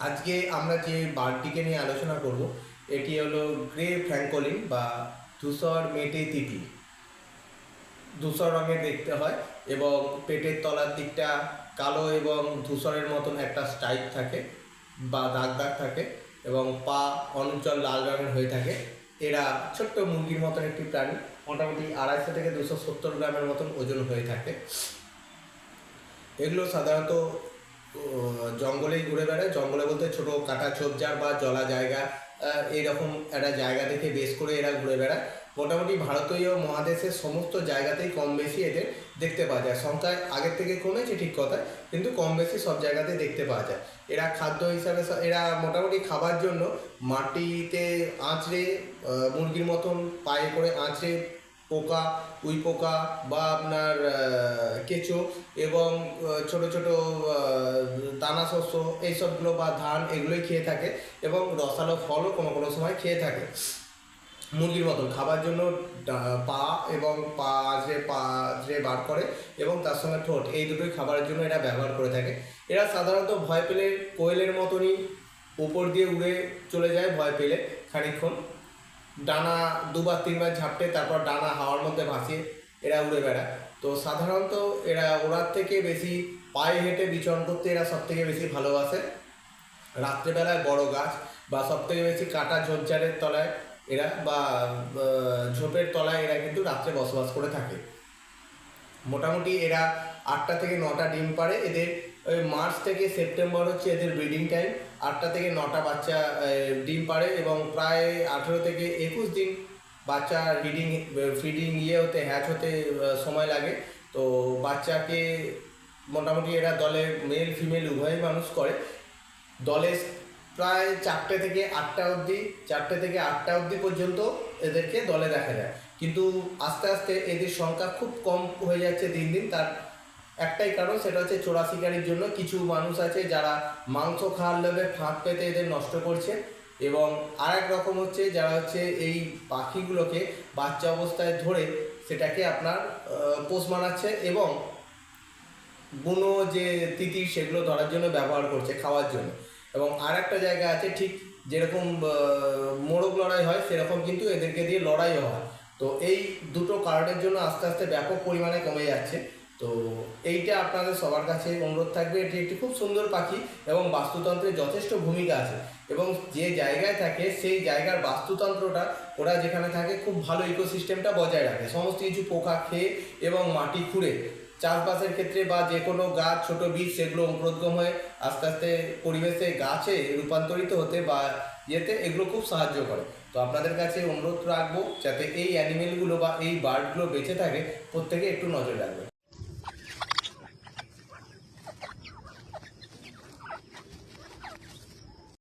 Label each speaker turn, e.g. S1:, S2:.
S1: আজকে আমরা যে বার্ডটিকে নিয়ে আলোচনা করব, এটি হলো গ্রে ফ্র্যাঙ্কলিন বা ধূসর মেটে তিতি। ধূসর রঙের দেখতে হয় এবং পেটের তলার দিকটা কালো এবং ধূসরের মতন একটা স্ট্রাইপ থাকে বা দাগ দাগ থাকে এবং পা অনুজ্জ্বল লাল রঙের হয়ে থাকে। এরা ছোট্ট মুরগির মতন একটি প্রাণী, মোটামুটি আড়াইশো থেকে দুশো সত্তর গ্রামের মতন ওজন হয়ে থাকে। এগুলো সাধারণত জঙ্গলেই ঘুরে বেড়ায়। জঙ্গলে বলতে ছোট কাটা ঝোপঝাড় বা জলা জায়গা এইরকম একটা জায়গা থেকে বেশ করে এরা ঘুরে বেড়ায়। মোটামুটি ভারতীয় মহাদেশের সমস্ত জায়গাতেই কম বেশি এদের দেখতে পাওয়া যায়। সংখ্যায় আগের থেকে কমেছে ঠিক কথা কিন্তু কম বেশি সব জায়গাতেই দেখতে পাওয়া যায়। এরা খাদ্য হিসাবে এরা মোটামুটি খাবার জন্য মাটিতে আঁচড়ে মুরগির মতন পায়ে করে আঁচড়ে পোকা, উই পোকা বা আপনার কেঁচো এবং ছোট ছোট দানা শস্য এইসবগুলো বা ধান এগুলোই খেয়ে থাকে এবং রসালো ফলও কোনো কোনো সময় খেয়ে থাকে। মুরগির মতন খাবার জন্য পা এবং পা আঁচড়ে পা আঁচড়ে বার করে এবং তার সঙ্গে ঠোঁট, এই দুটোই খাবারের জন্য এরা ব্যবহার করে থাকে। এরা সাধারণত ভয় পেলে কোয়েলের মতনই উপর দিয়ে উড়ে চলে যায় ভয় পেলে খানিকক্ষণ। ডানা দুবার, তিনবার ঝাপটে তারপর ডানা হাওয়ার মধ্যে ভাসিয়ে এরা উড়ে বেড়ায়। তো সাধারণত এরা ওড়ার থেকে বেশি পায়ে হেঁটে বিচরণ করতে এরা সব থেকে বেশি ভালোবাসে। রাত্রেবেলায় বড় গাছ বা সব থেকে বেশি কাটা ঝোপঝাড়ের তলায় এরা বা ঝোপের তলায় এরা কিন্তু রাত্রে বসবাস করে থাকে। মোটামুটি এরা আটটা থেকে নটা ডিম পারে এদের, ওই মার্চ থেকে সেপ্টেম্বর হচ্ছে এদের ব্রিডিং টাইম। আটটা থেকে নটা বাচ্চা ডিম পারে এবং প্রায় আঠেরো থেকে একুশ দিন বাচ্চা রিডিং, ফিডিং ইয়ে হতে, হ্যাচ হতে সময় লাগে। তো বাচ্চাকে মোটামুটি এরা দলে মেল, ফিমেল উভয়ই মানুষ করে। দলে প্রায় চারটে থেকে আটটা অবধি, চারটে থেকে আটটা অবধি পর্যন্ত এদেরকে দলে দেখা যায়। কিন্তু আস্তে আস্তে এদের সংখ্যা খুব কম হয়ে যাচ্ছে দিন দিন। তার একটাই কারণ, সেটা হচ্ছে চোরা শিকারির জন্য কিছু মানুষ আছে যারা মাংস খাওয়ার লোভে ফাঁক পেতে এদের নষ্ট করছে এবং আর এক রকম হচ্ছে যারা হচ্ছে এই পাখিগুলোকে বাচ্চা অবস্থায় ধরে সেটাকে আপনার পোষ মানাচ্ছে এবং বুনো যে তিতির সেগুলো ধরার জন্য ব্যবহার করছে খাওয়ার জন্য। এবং আর একটা জায়গা আছে, ঠিক যেরকম মোরগ লড়াই হয়, সেরকম কিন্তু এদেরকে দিয়ে লড়াইও হয়। তো এই দুটো কারণের জন্য আস্তে আস্তে ব্যাপক পরিমাণে কমে যাচ্ছে। তো এইটা আপনাদের সবার কাছে অনুরোধ থাকবে, এটি একটি খুব সুন্দর পাখি এবং বাস্তুতন্ত্রে যথেষ্ট ভূমিকা আছে এবং যে জায়গায় থাকে সেই জায়গার বাস্তুতন্ত্রটা, ওরা যেখানে থাকে খুব ভালো ইকোসিস্টেমটা বজায় রাখে। সমস্ত কিছু পোকা খেয়ে এবং মাটি খুঁড়ে চাষবাসের ক্ষেত্রে বা যে কোনো গাছ, ছোট বীজ সেগুলো অঙ্কুরোদ্গম হয়ে আস্তে আস্তে পরিবেশে গাছে রূপান্তরিত হতে বা ইয়েতে এগুলো খুব সাহায্য করে। তো আপনাদের কাছে অনুরোধ রাখব যাতে এই অ্যানিমেলগুলো বা এই বার্ডগুলো বেঁচে থাকে, প্রত্যেকে একটু নজর রাখবেন।